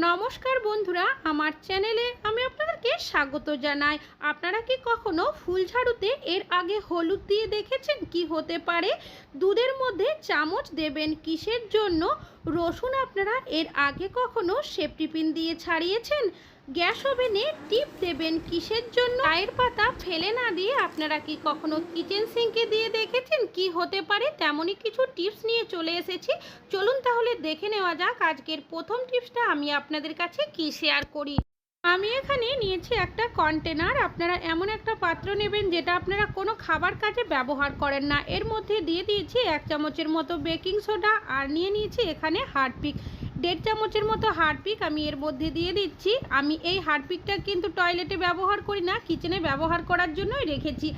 নমস্কার বন্ধুরা, আমার চ্যানেলে আমি আপনাদেরকে স্বাগত জানাই। আপনারা কি কখনো ফুল ঝাড়ুতে এর আগে হলুদ দিয়ে দেখেছেন কি হতে পারে? দুধের মধ্যে চামচ দেবেন কিসের জন্য? রসুন আপনারা এর আগে কখনো সেপটিপিন দিয়ে ছাড়িয়েছেন? গ্যাস ওভেনে টিপ দেবেন কিসের জন্য? আয়ের পাতা ফেলে না দিয়ে আপনারা কি কখনো কিচেন সিঙ্কে দিয়ে দেখেছেন? কি হতে পারে তেমনই কিছু টিপস নিয়ে চলে এসেছি। চলুন তাহলে দেখে নেওয়া যাক আজকের প্রথম টিপসটা আমি আপনাদের কাছে কি শেয়ার করি। আমি এখানে নিয়েছি একটা কন্টেনার আপনারা এমন একটা পাত্র নেবেন যেটা আপনারা কোনো খাবার কাজে ব্যবহার করেন না। এর মধ্যে দিয়ে দিয়েছি এক চামচের মতো বেকিং সোডা আর নিয়ে নিয়েছি এখানে হার্ডপিক দেড় চামচের মতো হার্ডপিক আমি এর মধ্যে দিয়ে দিচ্ছি। আমি এই হার্ডপিকটা কিন্তু টয়লেটে ব্যবহার করি না, কিচেনে ব্যবহার করার জন্যই রেখেছি।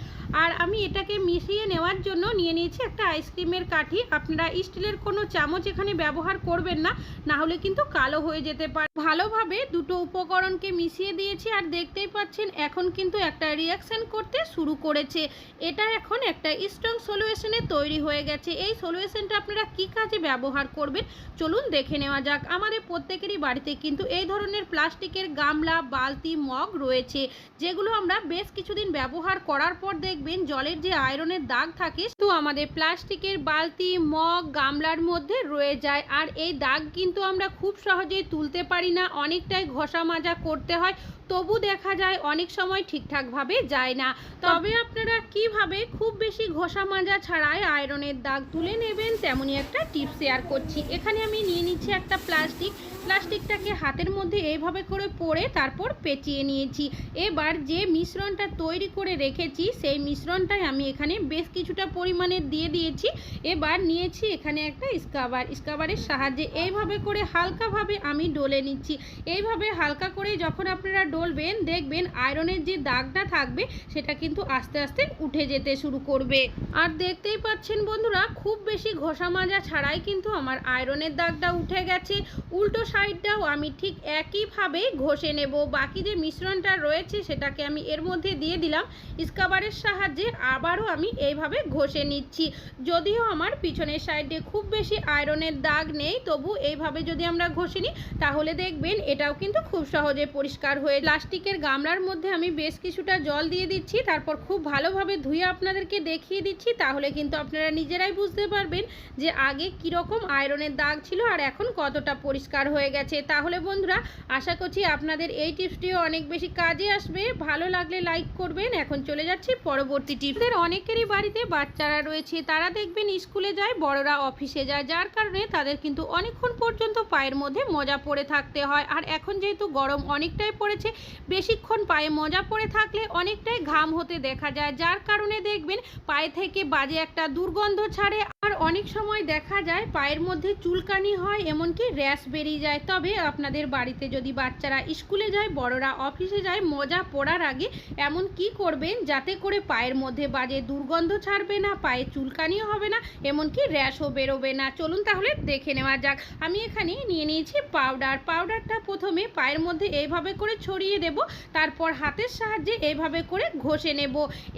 আর আমি এটাকে মিশিয়ে নেওয়ার জন্য নিয়ে নিয়েছি একটা আইসক্রিমের কাঠি। আপনারা স্টিলের কোনো চামচ এখানে ব্যবহার করবেন না না হলে কিন্তু কালো হয়ে যেতে পারে। ভালোভাবে দুটো উপকরণকে মিশিয়ে দিয়েছি আর দেখতেই পাচ্ছেন এখন কিন্তু একটা রিয়াকশন করতে শুরু করেছে। এটা এখন একটা স্ট্রং সলিউশনে তৈরি হয়ে গেছে। এই সলিউশনটা আপনারা কি কাজে ব্যবহার করবেন, চলুন দেখে নেওয়া যাক, আমাদের প্রত্যেকেরই বাড়িতে কিন্তু এই ধরনের প্লাস্টিকের গামলা, বালতি, মগ রয়েছে, যেগুলো আমরা বেশ কিছুদিন ব্যবহার করার পর দেখবেন জলের যে আয়রনের দাগ থাকে তো আমাদের প্লাস্টিকের বালতি, মগ, গামলার মধ্যে রয়ে যায়। আর এই দাগ কিন্তু আমরা খুব সহজেই তুলতে পারি না, অনেকটাই ঘষা মাজা করতে হয়। তবু দেখা যায় অনেক সময় ঠিকঠাকভাবে যায় না। তবে আপনারা কীভাবে খুব বেশি ঘষা মাজা ছাড়াই আয়রনের দাগ তুলে নেবেন তেমনই একটা টিপ শেয়ার করছি। এখানে আমি নিয়ে নিচ্ছি একটা প্লাস্টিক প্লাস্টিকটাকে হাতের মধ্যে এইভাবে করে পরে তারপর পেঁচিয়ে নিয়েছি। এবার যে মিশ্রণটা তৈরি করে রেখেছি, সেই মিশ্রণটাই আমি এখানে বেশ কিছুটা পরিমাণে দিয়ে দিয়েছি। এবার নিয়েছি এখানে একটা স্কাবার স্কাবারের সাহায্যে এইভাবে করে হালকাভাবে আমি ডলে নিচ্ছি। এইভাবে হালকা করে যখন আপনারা ডলবেন, দেখবেন আয়রনের যে দাগটা থাকবে, সেটা কিন্তু আস্তে আস্তে উঠে যেতে শুরু করবে। আর দেখতেই পাচ্ছেন বন্ধুরা, খুব বেশি ঘষা মাজা ছাড়াই কিন্তু আমার আয়রনের দাগটা উঠে গেছে। উল্টো সাইডটাও আমি ঠিক একইভাবে ঘষে নেব। বাকি যে মিশ্রণটা রয়েছে সেটাকে আমি এর মধ্যে দিয়ে দিলাম। স্কাবারের সাহায্যে আবারও আমি এইভাবে ঘষে নিচ্ছি। যদিও আমার পিছনের সাইডে খুব বেশি আয়রনের দাগ নেই, তবু এইভাবে যদি আমরা ঘষে নিই, তাহলে দেখবেন এটাও কিন্তু খুব সহজে পরিষ্কার হয়ে প্লাস্টিকের গামলার মধ্যে আমি বেশ কিছুটা জল দিয়ে দিচ্ছি, তারপর খুব ভালোভাবে ধুয়ে আপনাদেরকে দেখিয়ে দিচ্ছি, তাহলে কিন্তু আপনারা নিজেরাই বুঝতে পারবেন যে আগে কীরকম আয়রনের দাগ ছিল আর এখন কতটা পরিষ্কার হয়ে গেছে। তাহলে বন্ধুরা, আশা করছি আপনাদের এই টিপসটিও অনেক বেশি কাজে আসবে। ভালো লাগলে লাইক করবেন। এখন চলে যাচ্ছি পরবর্তী টিপসের অনেকেরই বাড়িতে বাচ্চারা রয়েছে। তারা দেখবেন স্কুলে যায়, বড়রা অফিসে যায়। যার কারণে তাদের কিন্তু অনেকক্ষণ পর্যন্ত পায়ের মধ্যে মজা পড়ে থাকতে হয়। আর এখন যেহেতু গরম অনেকটাই পড়েছে, বেশিক্ষণ পায়ে মজা পড়ে থাকলে অনেকটাই ঘাম হতে দেখা যায়। যার কারণে দেখবেন পায়ে থেকে বাজে একটা দুর্গন্ধ ছাড়ে। আর অনেক সময় দেখা যায় পায়ের মধ্যে চুলকানি হয়, এমনকি র্যাশ বেরিয়ে যায়। তবে আপনাদের বাড়িতে যদি বাচ্চারা স্কুলে যায়, বড়রা অফিসে যায়, মজা পড়ার আগে এমন কি করবেন যাতে করে পায়ের মধ্যে বাজে দুর্গন্ধ ছাড়বে না পায়ে চুলকানিও হবে না, এমনকি র্যাশও বেরোবে না? চলুন তাহলে দেখে নেওয়া যাক। আমি এখানে নিয়ে নিয়েছি পাউডার। পাউডারটা প্রথমে পায়ের মধ্যে এইভাবে করে ছড়িয়ে দেব, তারপর হাতের সাহায্যে এইভাবে করে ঘষে নেব।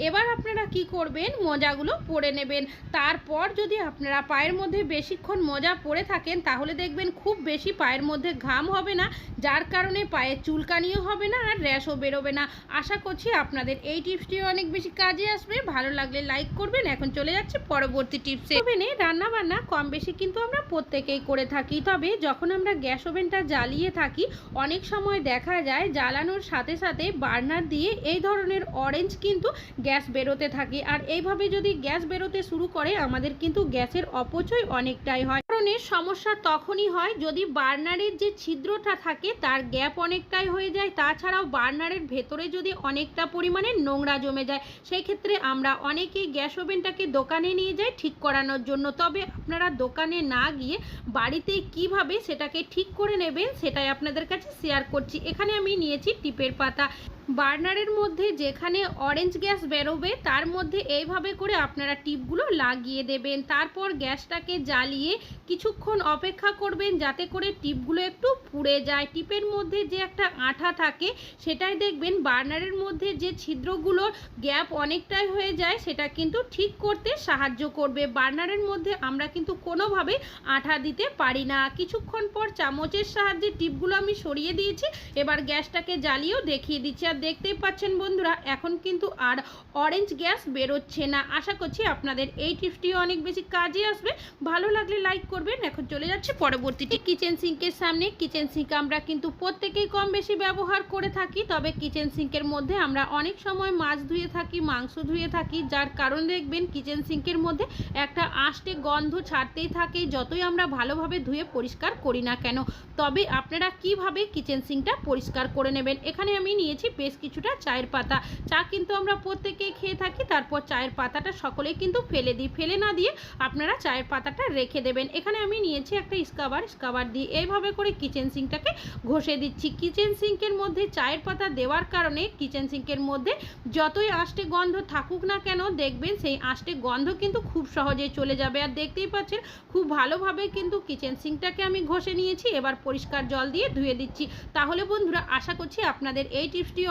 এবার আপনারা কি করবেন? মোজাগুলো পরে নেবেন। তারপর যদি আপনারা পায়ের মধ্যে বেশিক্ষণ মোজা পরে থাকেন, তাহলে দেখবেন খুব বেশি পায়ের মধ্যে ঘাম হবে না, যার কারণে পায়ে চুলকানিও হবে না আর র্যাশও বেরোবে না। আশা করছি আপনাদের এই টিপসটিও অনেক বেশি কাজে আসবে। ভালো লাগলে লাইক করবেন। এখন চলে যাচ্ছে পরবর্তী টিপসে। ওভেনে রান্না বান্না কম বেশি কিন্তু আমরা প্রত্যেকেই করে থাকি। তবে যখন আমরা গ্যাস ওভেনটা জ্বালিয়ে থাকি, অনেক সময় দেখা যায় জ্বালানোর সাথে সাথে বার্নার দিয়ে এই ধরনের অরেঞ্জ কিন্তু গ্যাস বেরোতে থাকে। আর এইভাবে যদি গ্যাস বেরোতে শুরু করে, আমাদের কিন্তু গ্যাসের অপচয় অনেকটাই হয়। কারণের সমস্যা তখনই হয় যদি বার্নারের যে ছিদ্রটা থাকে তার গ্যাপ অনেকটাই হয়ে যায়। তাছাড়াও বার্নারের ভেতরে যদি অনেকটা পরিমাণে নোংরা জমে যায় সেই ক্ষেত্রে আমরা অনেকেই গ্যাস ওভেনটাকে দোকানে নিয়ে যাই ঠিক করানোর জন্য। তবে আপনারা দোকানে না গিয়ে বাড়িতে কীভাবে সেটাকে ঠিক করে নেবেন সেটাই আপনাদের কাছে শেয়ার করছি। এখানে আমি নিয়েছি টিপের পাতা। বার্নারের মধ্যে যেখানে অরেঞ্জ গ্যাস বেরোবে, তার মধ্যে এইভাবে করে আপনারা টিপগুলো লাগিয়ে দেবেন। তারপর গ্যাসটাকে জ্বালিয়ে কিছুক্ষণ অপেক্ষা করবেন যাতে করে টিপগুলো একটু পুড়ে যায়। টিপের মধ্যে যে একটা আঠা থাকে, সেটাই দেখবেন বার্নারের মধ্যে যে ছিদ্রগুলোর গ্যাপ অনেকটাই হয়ে যায়, সেটা কিন্তু ঠিক করতে সাহায্য করবে। বার্নারের মধ্যে আমরা কিন্তু কোনোভাবে আঠা দিতে পারি না। কিছুক্ষণ পর চামচের সাহায্যে টিপগুলো আমি সরিয়ে দিয়েছি, এবার গ্যাসটাকে জ্বালিয়েও দেখিয়ে দিচ্ছি। দেখতেই পাচ্ছেন বন্ধুরা, এখন কিন্তু আর অরেঞ্জ গ্যাস বেরোচ্ছে না। আশা করছি আপনাদের এই টিপসটিও অনেক বেশি কাজে আসবে। ভালো লাগলে লাইক করবেন। এখন চলে যাচ্ছে পরবর্তীটি কিচেন সিঙ্কের সামনে। কিচেন সিঙ্ক আমরা কিন্তু প্রত্যেকেই কম বেশি ব্যবহার করে থাকি, তবে কিচেন সিঙ্কের মধ্যে আমরা অনেক সময় মাছ ধুয়ে থাকি, মাংস ধুয়ে থাকি। যার কারণ দেখবেন কিচেন সিঙ্কের মধ্যে একটা আষ্টে গন্ধ ছাড়তেই থাকে, যতই আমরা ভালোভাবে ধুয়ে পরিষ্কার করি না কেন। তবে আপনারা কীভাবে কিচেন সিঙ্কটা পরিষ্কার করে নেবেন? এখানে আমি নিয়েছি বেশ কিছুটা চায়ের পাতা। চা কিন্তু আমরা প্রত্যেকেই খেয়ে থাকি, তারপর চায়ের পাতাটা সকলেই কিন্তু ফেলে দিই। ফেলে না দিয়ে আপনারা চায়ের পাতাটা রেখে দেবেন। এখানে আমি নিয়েছি একটা স্কাবার। স্কাবার দিয়ে এইভাবে করে কিচেন সিঙ্কটাকে ঘষে দিচ্ছি। কিচেন সিঙ্কের মধ্যে চায়ের পাতা দেওয়ার কারণে কিচেন সিঙ্কের মধ্যে যতই আষ্টে গন্ধ থাকুক না কেন, দেখবেন সেই আষ্টে গন্ধ কিন্তু খুব সহজেই চলে যাবে। আর দেখতেই পাচ্ছেন, খুব ভালোভাবে কিন্তু কিচেন সিঙ্কটাকে আমি ঘষে নিয়েছি। এবার পরিষ্কার জল দিয়ে ধুয়ে দিচ্ছি। তাহলে বন্ধুরা, আশা করছি আপনাদের এই টিপসটিও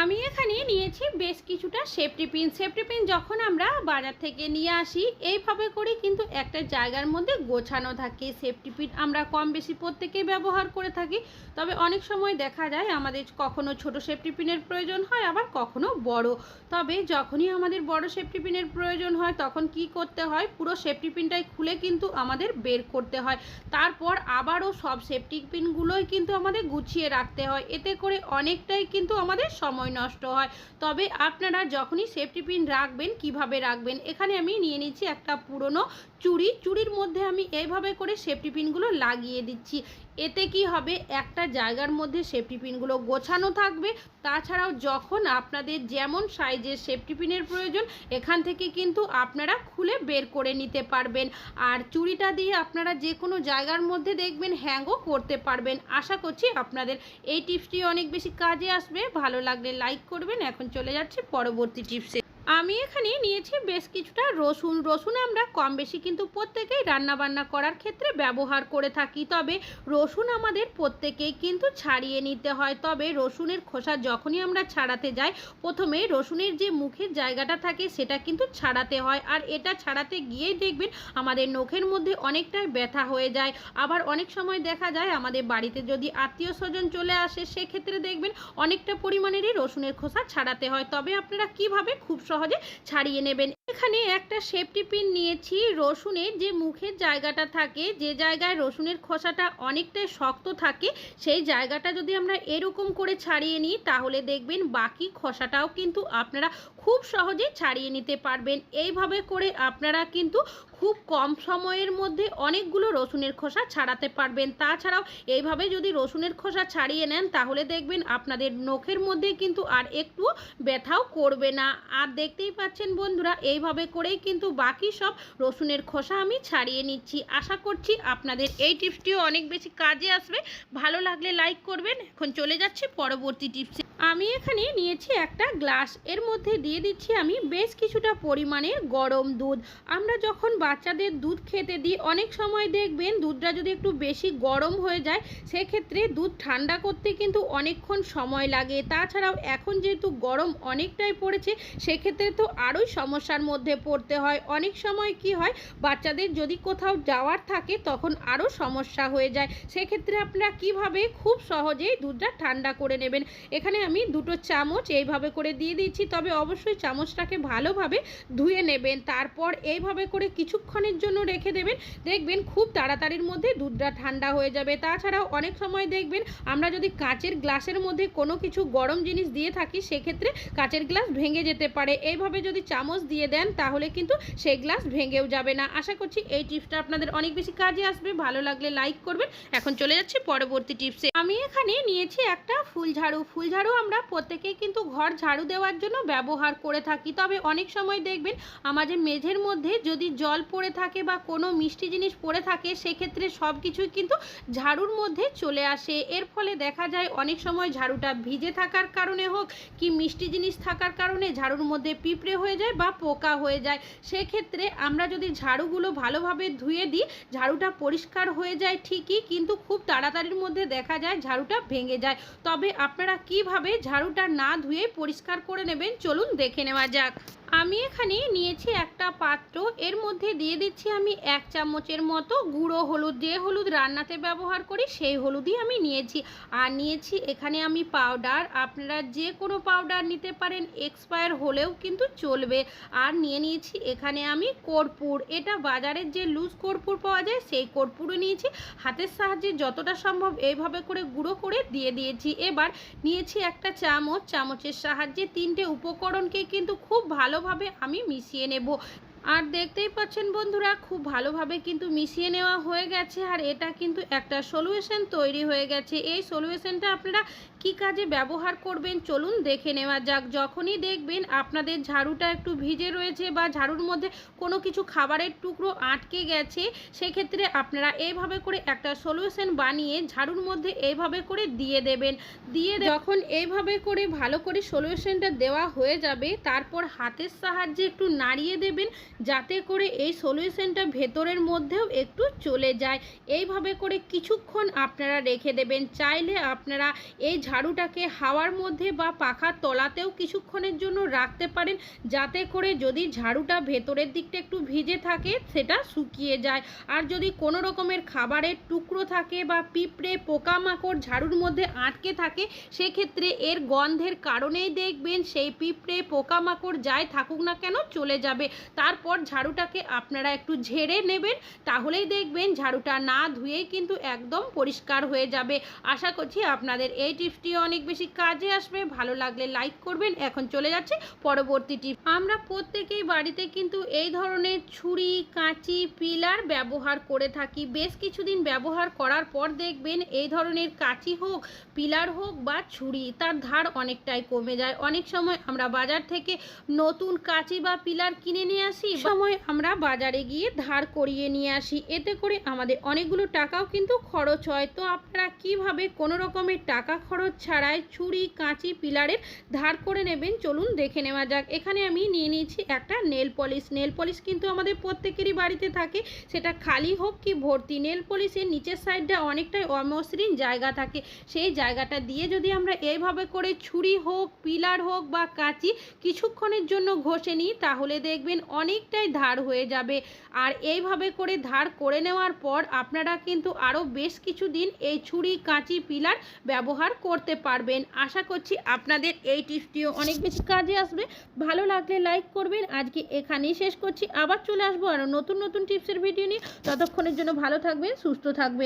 আমি এখানে নিয়েছি বেশ কিছুটা সেফটি পিন সেফটি পিন যখন আমরা বাজার থেকে নিয়ে আসি, এইভাবে করে কিন্তু একটা জায়গার মধ্যে গোছানো থাকে। সেফটি পিন আমরা কম বেশি প্রত্যেকেই ব্যবহার করে থাকি। তবে অনেক সময় দেখা যায় আমাদের কখনো ছোট সেফটি পিনের প্রয়োজন হয়, আবার কখনো বড়। তবে যখনই আমাদের বড় সেফটি পিনের প্রয়োজন হয়, তখন কি করতে হয়? পুরো সেফটি পিনটাই খুলে কিন্তু আমাদের বের করতে হয়। তারপর আবারও সব সেফটি পিনগুলোই কিন্তু আমাদের গুছিয়ে রাখতে হয়। এতে করে অনেকটাই কিন্তু আমাদের সময় নষ্ট হয়। তবে আপনারা যখনই সেফটি পিন রাখবেন, কীভাবে রাখবেন, এখানে আমি নিয়ে নিচ্ছি একটা পুরনো চুড়ি চুড়ির মধ্যে আমি এইভাবে করে সেফটি পিনগুলো লাগিয়ে দিচ্ছি। এতে কি হবে? একটা জায়গার মধ্যে সেফটি পিনগুলো গোছানো থাকবে। তাছাড়াও যখন আপনাদের যেমন সাইজের সেফটি পিনের প্রয়োজন, এখান থেকে কিন্তু আপনারা খুলে বের করে নিতে পারবেন। আর চুড়িটা দিয়ে আপনারা যে কোনো জায়গার মধ্যে দেখবেন হ্যাংও করতে পারবেন। আশা করছি আপনাদের এই টিপসটি অনেক বেশি কাজে আসবে। ভালো লাগলে লাইক করবেন। এখন চলে যাচ্ছে পরবর্তী টিপসে। আমি এখানে নিয়েছি বেশ কিছুটা রসুন। রসুন আমরা কম বেশি কিন্তু প্রত্যেকেই রান্নাবান্না করার ক্ষেত্রে ব্যবহার করে থাকি। তবে রসুন আমাদের প্রত্যেকেই কিন্তু ছাড়িয়ে নিতে হয়। তবে রসুনের খোসা যখনই আমরা ছাড়াতে যাই, প্রথমে রসুনের যে মুখের জায়গাটা থাকে সেটা কিন্তু ছাড়াতে হয়। আর এটা ছাড়াতে গিয়েই দেখবেন আমাদের নখের মধ্যে অনেকটাই ব্যথা হয়ে যায়। আবার অনেক সময় দেখা যায় আমাদের বাড়িতে যদি আত্মীয় স্বজন চলে আসে, সেক্ষেত্রে দেখবেন অনেকটা পরিমাণেরই রসুনের খোসা ছাড়াতে হয়। তবে আপনারা কীভাবে খুব সহজে ছাড়িয়ে নেবেন। এখানে একটা সেফটি পিন নিয়েছি। রসুনের যে মুখের জায়গাটা থাকে, যে জায়গায় রসুনের খোসাটা অনেকটাই শক্ত থাকে, সেই জায়গাটা যদি আমরা এরকম করে ছাড়িয়ে নিই, তাহলে দেখবেন বাকি খোসাটাও কিন্তু আপনারা খুব সহজেই ছাড়িয়ে নিতে পারবেন। এইভাবে করে আপনারা কিন্তু খুব কম সময়ের মধ্যে অনেকগুলো রসুনের খোসা ছাড়াতে পারবেন। তাছাড়াও এইভাবে যদি রসুনের খোসা ছাড়িয়ে নেন, তাহলে দেখবেন আপনাদের নখের মধ্যে কিন্তু আর একটু ব্যথাও করবে না। আর দেখতেই পাচ্ছেন বন্ধুরা এইভাবে করেই কিন্তু বাকি সব রসুনের খোসা আমি ছাড়িয়ে নিচ্ছি। আশা করছি আপনাদের এই টিপসটিও অনেক বেশি কাজে আসবে। ভালো লাগলে লাইক করবেন। এখন চলে যাচ্ছি পরবর্তী টিপসে। আমি এখানে নিয়েছি একটা গ্লাস। এর মধ্যে দিয়ে দিচ্ছি আমি বেশ কিছুটা পরিমাণে গরম দুধ। আমরা যখন বাচ্চাদের দুধ খেতে দিই, অনেক সময় দেখবেন দুধটা যদি একটু বেশি গরম হয়ে যায়, সেক্ষেত্রে দুধ ঠান্ডা করতে কিন্তু অনেকক্ষণ সময় লাগে। তাছাড়াও এখন যেহেতু গরম অনেকটাই পড়েছে, সেক্ষেত্রে তো আরোই সমস্যার মধ্যে পড়তে হয়। অনেক সময় কি হয়, বাচ্চাদের যদি কোথাও যাওয়ার থাকে তখন আরও সমস্যা হয়ে যায়। সেক্ষেত্রে আপনারা কীভাবে খুব সহজেই দুধটা ঠান্ডা করে নেবেন? এখানে আমি দুটো চামচ এইভাবে করে দিয়ে দিচ্ছি, তবে অবশ্যই চামচটাকে ভালোভাবে ধুয়ে নেবেন। তারপর এইভাবে করে কিছুক্ষণের জন্য রেখে দেবেন। দেখবেন খুব তাড়াতাড়ির মধ্যে দুধটা ঠান্ডা হয়ে যাবে। তাছাড়াও অনেক সময় দেখবেন, আমরা যদি কাঁচের গ্লাসের মধ্যে কোনো কিছু গরম জিনিস দিয়ে থাকি, সেক্ষেত্রে কাঁচের গ্লাস ভেঙে যেতে পারে। এইভাবে যদি চামচ দিয়ে দেন, তাহলে কিন্তু সেই গ্লাস ভেঙেও যাবে না। আশা করছি এই টিপসটা আপনাদের অনেক বেশি কাজে আসবে। ভালো লাগলে লাইক করবেন। এখন চলে যাচ্ছি পরবর্তী টিপসে। আমি এখানে নিয়েছি একটা ফুল ঝাড়ু। ফুল ঝাড়ু আমরা প্রত্যেকেই কিন্তু ঘর ঝাড়ু দেওয়ার জন্য ব্যবহার করে থাকি। তবে অনেক সময় দেখবেন আমাদের মেঝের মধ্যে যদি জল পড়ে থাকে বা কোনো মিষ্টি জিনিস পড়ে থাকে, সেক্ষেত্রে সব কিছুই কিন্তু ঝাড়ুর মধ্যে চলে আসে। এর ফলে দেখা যায়, অনেক সময় ঝাড়ুটা ভিজে থাকার কারণে হোক, কি মিষ্টি জিনিস থাকার কারণে ঝাড়ুর মধ্যে পিঁপড়ে হয়ে যায় বা পোকা হয়ে যায়। সেক্ষেত্রে আমরা যদি ঝাড়ুগুলো ভালোভাবে ধুয়ে দিই, ঝাড়ুটা পরিষ্কার হয়ে যায় ঠিকই, কিন্তু খুব তাড়াতাড়ির মধ্যে দেখা যায় ঝাড়ুটা ভেঙে যায়। তবে আপনারা কীভাবে ঝাড়ুটা না ধুয়ে পরিষ্কার করে নেবেন, চলুন দেখে নেওয়া যাক। আমি এখানে নিয়েছি একটা পাত্র, এর মধ্যে দিয়ে দিচ্ছি আমি এক চামচের মতো গুঁড়ো হলুদ, যে হলুদ রান্নাতে ব্যবহার করি সেই হলুদই আমি নিয়েছি। আর নিয়েছি এখানে আমি পাউডার, আপনারা যে কোনো পাউডার নিতে পারেন, এক্সপায়ার হলেও কিন্তু চলবে। আর নিয়ে নিয়েছি এখানে আমি কর্পূর, এটা বাজারের যে লুজ কর্পূর পাওয়া যায় সেই কর্পূরও নিয়েছি। হাতের সাহায্যে যতটা সম্ভব এইভাবে করে গুঁড়ো করে দিয়ে দিয়েছি। এবার নিয়েছি একটা চামচ, চামচের সাহায্যে তিনটে উপকরণকে কিন্তু খুব ভালোভাবে আমি মিশিয়ে নেব। আর দেখতেই পাচ্ছেন বন্ধুরা, খুব ভালোভাবে কিন্তু মিশিয়ে নেওয়া হয়ে গেছে। আর এটা কিন্তু একটা সলিউশন তৈরি হয়ে গেছে। এই সলিউশনটা আপনারা কি কাজে ব্যবহার করবেন? চলুন দেখে নেওয়া যাক। যখনই দেখবেন আপনাদের ঝাড়ুটা একটু ভিজে রয়েছে বা ঝাড়ুর মধ্যে কোনো কিছু খাবারের টুকরো আটকে গেছে, সেক্ষেত্রে আপনারা এইভাবে করে একটা সলিউশন বানিয়ে ঝাড়ুর মধ্যে এইভাবে করে দিয়ে দেবেন। দিয়ে যখন এইভাবে করে ভালো করে সলিউশনটা দেওয়া হয়ে যাবে, তারপর হাতের সাহায্যে একটু নাড়িয়ে দেবেন, যাতে করে এই সলিউশনটা ভেতরের মধ্যেও একটু চলে যায়। এইভাবে করে কিছুক্ষণ আপনারা রেখে দেবেন। চাইলে আপনারা এই ঝাড়ুটাকে হাওয়ার মধ্যে বা পাখার তলাতেও কিছুক্ষণের জন্য রাখতে পারেন, যাতে করে যদি ঝাড়ুটা ভেতরের দিকটা একটু ভিজে থাকে, সেটা শুকিয়ে যায়। আর যদি কোনো রকমের খাবারের টুকরো থাকে বা পিঁপড়ে পোকামাকড় ঝাড়ুর মধ্যে আটকে থাকে, সেক্ষেত্রে এর গন্ধের কারণেই দেখবেন সেই পিঁপড়ে পোকামাকড় যাই থাকুক না কেন চলে যাবে। তারপর ঝাড়ুটাকে আপনারা একটু ঝেড়ে নেবেন, তাহলেই দেখবেন ঝাড়ুটা না ধুয়েই কিন্তু একদম পরিষ্কার হয়ে যাবে। আশা করছি আপনাদের এই টিপসটি অনেক বেশি কাজে আসবে। ভালো লাগলে লাইক করবেন। এখন চলে যাচ্ছে পরবর্তী টিপ আমরা প্রত্যেকেই বাড়িতে কিন্তু এই ধরনের ছুরি, কাঁচি, পিলার ব্যবহার করে থাকি। বেশ কিছুদিন ব্যবহার করার পর দেখবেন এই ধরনের কাঁচি হোক, পিলার হোক বা ছুরি, তার ধার অনেকটাই কমে যায়। অনেক সময় আমরা বাজার থেকে নতুন কাঁচি বা পিলার কিনে নিয়ে আসি। সময় আমরা বাজারে গিয়ে ধার করিয়ে নিয়ে আসি। এতে করে আমাদের অনেকগুলো টাকাও কিন্তু খরচ হয়। তো আপনারা কীভাবে কোনো রকমের টাকা খরচ ছাড়াই ছুরি, কাঁচি, পিলারের ধার করে নেবেন। চলুন দেখে নেওয়া যাক। এখানে আমি নিয়ে নিয়েছি একটা নেল পলিশ। নেল পলিশ কিন্তু আমাদের প্রত্যেকেরই বাড়িতে থাকে। সেটা খালি হোক কি ভর্তি, নেল পলিশের নিচের সাইডটা অনেকটাই অমসৃণ জায়গা থাকে। সেই জায়গাটা দিয়ে যদি আমরা এইভাবে করে ছুরি হোক, পিলার হোক বা কাঁচি কিছুক্ষণের জন্য ঘষে নিই, তাহলে দেখবেন অনেকটাই ধার হয়ে যাবে। আর এইভাবে করে ধার করে নেওয়ার পর আপনারা কিন্তু আরও বেশ কিছু দিন এই ছুরি, কাঁচি, পিলার ব্যবহার করতে পারবেন। আশা করছি আপনাদের এই টিপসটিও অনেক বেশি কাজে আসবে। ভালো লাগলে লাইক করবেন। আজকে এখানেই শেষ করছি। আবার চলে আসব আরও নতুন নতুন টিপসের ভিডিও নিয়ে। ততক্ষণের জন্য ভালো থাকবেন, সুস্থ থাকবেন।